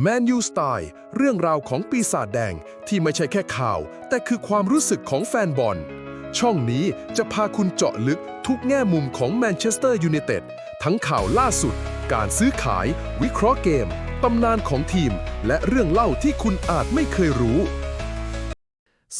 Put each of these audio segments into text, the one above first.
แมนยูสไตล์เรื่องราวของปีศาจแดงที่ไม่ใช่แค่ข่าว แต่คือความรู้สึกของแฟนบอล ช่องนี้จะพาคุณเจาะลึกทุกแง่มุมของแมนเชสเตอร์ยูไนเต็ดทั้งข่าวล่าสุด การซื้อขาย วิเคราะห์เกม ตำนานของทีม และเรื่องเล่าที่คุณอาจไม่เคยรู้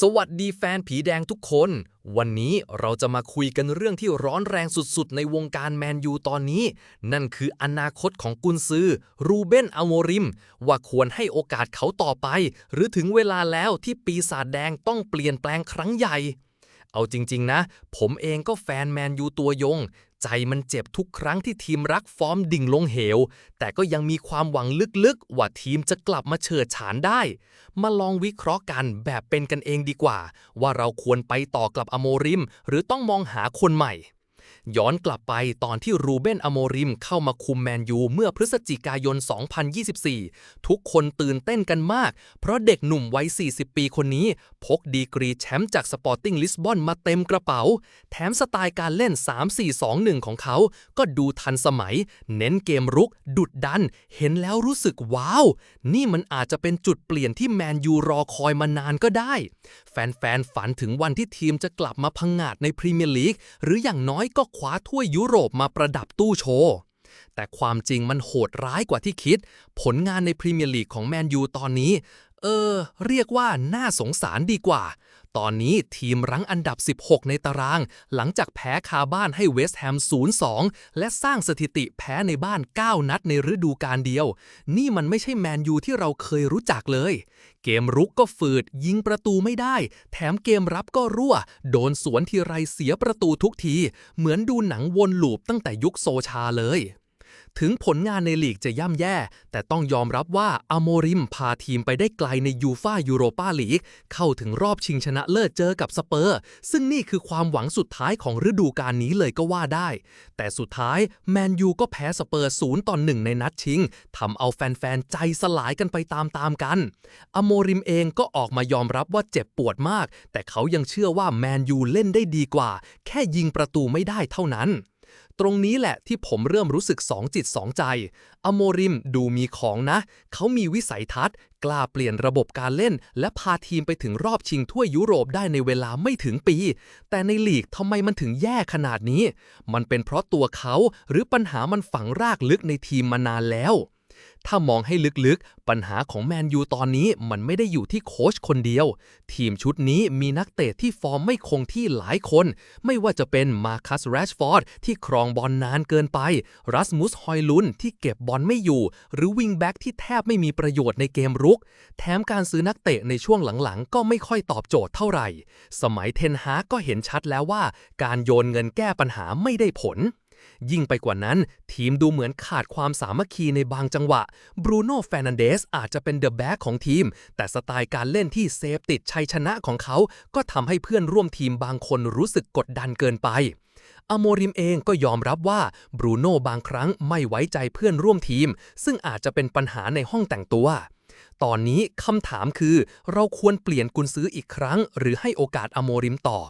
สวัสดีแฟนผีแดงทุกคน วันนี้เราจะมาคุยกันเรื่องที่ร้อนแรงสุดๆ ในวงการแมนยูตอนนี้ นั่นคืออนาคตของกุนซือ รูเบนอโมริม ว่าควรให้โอกาสเขาต่อไป หรือถึงเวลาแล้วที่ปีศาจแดงต้องเปลี่ยนแปลงครั้งใหญ่ เอาจริงๆนะ ผมเองก็แฟนแมนยูตัวยง ใจมันเจ็บทุกครั้งที่ทีมรักฟอร์มดิ่งลงเหว แต่ก็ยังมีความหวังลึกๆ ว่าทีมจะกลับมาเฉิดฉานได้ มาลองวิเคราะห์กันแบบเป็นกันเองดีกว่า ว่าเราควรไปต่อกับอโมริม หรือต้องมองหาคนใหม่ ย้อนกลับไปตอนที่รูเบนอโมริมเข้ามาคุมแมนยูเมื่อพฤศจิกายน 2024 ทุกคนตื่นเต้นกันมาก เพราะเด็กหนุ่มวัย 40 ปีคนนี้ พกดีกรีแชมป์จากสปอร์ติ้งลิสบอนมาเต็มกระเป๋า แถมสไตล์การเล่น 3-4-2-1 ของเขา ก็ดูทันสมัย เน้นเกมรุก ดุดดัน เห็นแล้วรู้สึกว้าว นี่มันอาจจะเป็นจุดเปลี่ยนที่แมนยูรอคอยมานานก็ได้ แฟนๆฝันถึงวันที่ทีมจะกลับมาพังงาดในพรีเมียร์ลีกหรืออย่างน้อยก็คว้าถ้วยยุโรปมาประดับตู้โชว์ แต่ความจริงมันโหดร้ายกว่าที่คิด ผลงานในพรีเมียร์ลีกของแมนยูตอนนี้ เออ เรียกว่าน่าสงสารดีกว่า ตอนนี้ทีมรั้งอันดับ 16 ในตาราง หลังจากแพ้คาบ้านให้เวสต์แฮม 0-2 และสร้างสถิติแพ้ในบ้าน 9 นัดในฤดูกาลเดียว นี่มันไม่ใช่แมนยูที่เราเคยรู้จักเลย เกมรุกก็ฝืด ยิงประตูไม่ได้ แถมเกมรับก็รั่ว โดนสวนทีไรเสียประตูทุกที เหมือนดูหนังวนลูปตั้งแต่ยุคโซชาเลย ถึงผลงานในลีกจะย่ำแย่ แต่ต้องยอมรับว่าอโมริมพาทีมไปได้ไกลในยูฟายูโรปาลีก เข้าถึงรอบชิงชนะเลิศเจอกับสเปอร์ ซึ่งนี่คือความหวังสุดท้ายของฤดูกาลนี้เลยก็ว่าได้ แต่สุดท้ายแมนยูก็แพ้สเปอร์ศูนย์ต่อหนึ่งในนัดชิงทำเอาแฟนๆ ใจสลายกันไปตามๆกัน อโมริมเองก็ออกมายอมรับว่าเจ็บปวดมาก แต่เขายังเชื่อว่าแมนยูเล่นได้ดีกว่า แค่ยิงประตูไม่ได้เท่านั้น ตรงนี้แหละที่ผมเริ่มรู้สึกสองจิตสองใจ อโมริมดูมีของนะ เขามีวิสัยทัศน์ กล้าเปลี่ยนระบบการเล่น และพาทีมไปถึงรอบชิงถ้วยยุโรปได้ในเวลาไม่ถึงปี แต่ในลีกทำไมมันถึงแย่ขนาดนี้ มันเป็นเพราะตัวเขาหรือปัญหามันฝังรากลึกในทีมมานานแล้ว ถ้ามองให้ลึกๆ ปัญหาของแมนยูตอนนี้มันไม่ได้อยู่ที่โค้ชคนเดียว ทีมชุดนี้มีนักเตะที่ฟอร์มไม่คงที่หลายคน ไม่ว่าจะเป็นมาคัสแรชฟอร์ดที่ครองบอลนานเกินไป รัสมุสฮอยลุนที่เก็บบอลไม่อยู่ หรือวิงแบ็กที่แทบไม่มีประโยชน์ในเกมรุก แถมการซื้อนักเตะในช่วงหลังๆ ก็ไม่ค่อยตอบโจทย์เท่าไหร่ สมัยเทนฮากก็เห็นชัดแล้วว่า การโยนเงินแก้ปัญหาไม่ได้ผล ยิ่งไปกว่านั้น ทีมดูเหมือนขาดความสามัคคีในบางจังหวะบรูโน่แฟนันเดสอาจจะเป็นเดอะแบ็กของทีม แต่สไตล์การเล่นที่เซฟติดชัยชนะของเขา ก็ทำให้เพื่อนร่วมทีมบางคนรู้สึกกดดันเกินไปอโมริมเองก็ยอมรับว่าบรูโน่บางครั้งไม่ไว้ใจเพื่อนร่วมทีม ซึ่งอาจจะเป็นปัญหาในห้องแต่งตัว ตอนนี้คำถามคือเราควรเปลี่ยนกุนซื้ออีกครั้ง หรือให้โอกาสอโมริมต่อ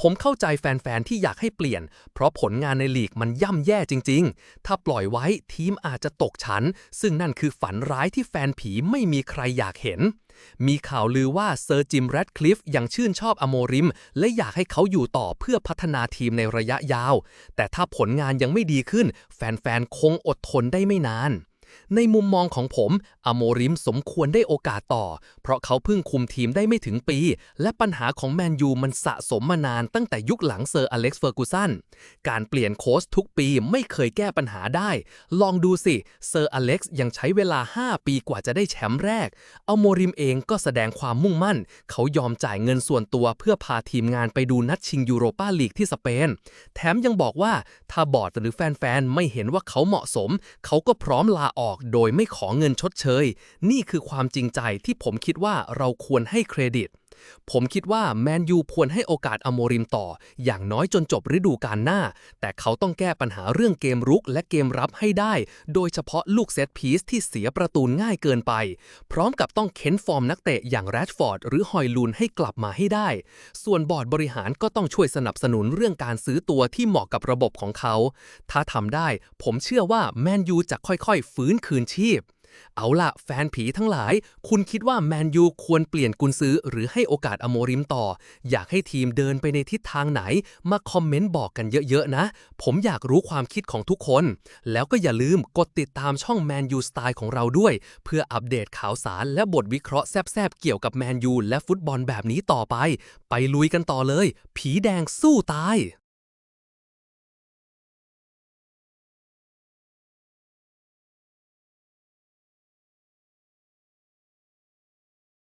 ผมเข้าใจแฟน ๆ ที่อยากให้เปลี่ยน เพราะผลงานในลีกมันย่ำแย่จริง ๆ ถ้าปล่อยไว้ทีมอาจจะตกชั้น ซึ่งนั่นคือฝันร้ายที่แฟนผีไม่มีใครอยากเห็น มีข่าวลือว่าเซอร์จิมแรดคลิฟยังชื่นชอบอโมริม และอยากให้เขาอยู่ต่อเพื่อพัฒนาทีมในระยะยาว แต่ถ้าผลงานยังไม่ดีขึ้น แฟน ๆ คงอดทนได้ไม่นานในมุมมองของผมอโมริมสมควรได้โอกาสต่อ เพราะเขาเพิ่งคุมทีมได้ไม่ถึงปี และปัญหาของแมนยูมันสะสมมานานตั้งแต่ยุคหลังเซอร์อเล็กซ์เฟอร์กูสันการเปลี่ยนโค้ชทุกปีไม่เคยแก้ปัญหาได้ ลองดูสิเซอร์อเล็กซ์ยังใช้เวลา 5 ปีกว่าจะได้แชมป์แรกอโมริมเองก็แสดงความมุ่งมั่น เขายอมจ่ายเงินส่วนตัวเพื่อพาทีมงานไปดูนัดชิงยูโรปาลีกที่สเปน แถมยังบอกว่าถ้าบอร์ดหรือแฟนๆไม่เห็นว่าเขาเหมาะสม เขาก็พร้อมลาออกอกโดยไม่ขอเงินชดเชย นี่คือความจริงใจที่ผมคิดว่าเราควรให้เครดิต ผมคิดว่าแมนยูควรให้โอกาสอโมริมต่อ อย่างน้อยจนจบฤดูกาลหน้า แต่เขาต้องแก้ปัญหาเรื่องเกมรุกและเกมรับให้ได้ โดยเฉพาะลูกเซตพีซที่เสียประตูง่ายเกินไป พร้อมกับต้องเค้นฟอร์มนักเตะอย่างแรชฟอร์ดหรือฮอยลูนให้กลับมาให้ได้ ส่วนบอร์ดบริหารก็ต้องช่วยสนับสนุนเรื่องการซื้อตัวที่เหมาะกับระบบของเขา ถ้าทำได้ ผมเชื่อว่าแมนยูจะค่อยๆ ฟื้นคืนชีพ เอาล่ะ แฟนผีทั้งหลาย คุณคิดว่าแมนยูควรเปลี่ยนกุนซื้อหรือให้โอกาสอโมริมต่อ อยากให้ทีมเดินไปในทิศทางไหน มาคอมเมนต์บอกกันเยอะๆนะ ผมอยากรู้ความคิดของทุกคน แล้วก็อย่าลืมกดติดตามช่องแมนยูสไตล์ของเราด้วย เพื่ออัปเดตข่าวสารและบทวิเคราะห์แซบๆเกี่ยวกับแมนยูและฟุตบอลแบบนี้ต่อไป ไปลุยกันต่อเลย ผีแดงสู้ตาย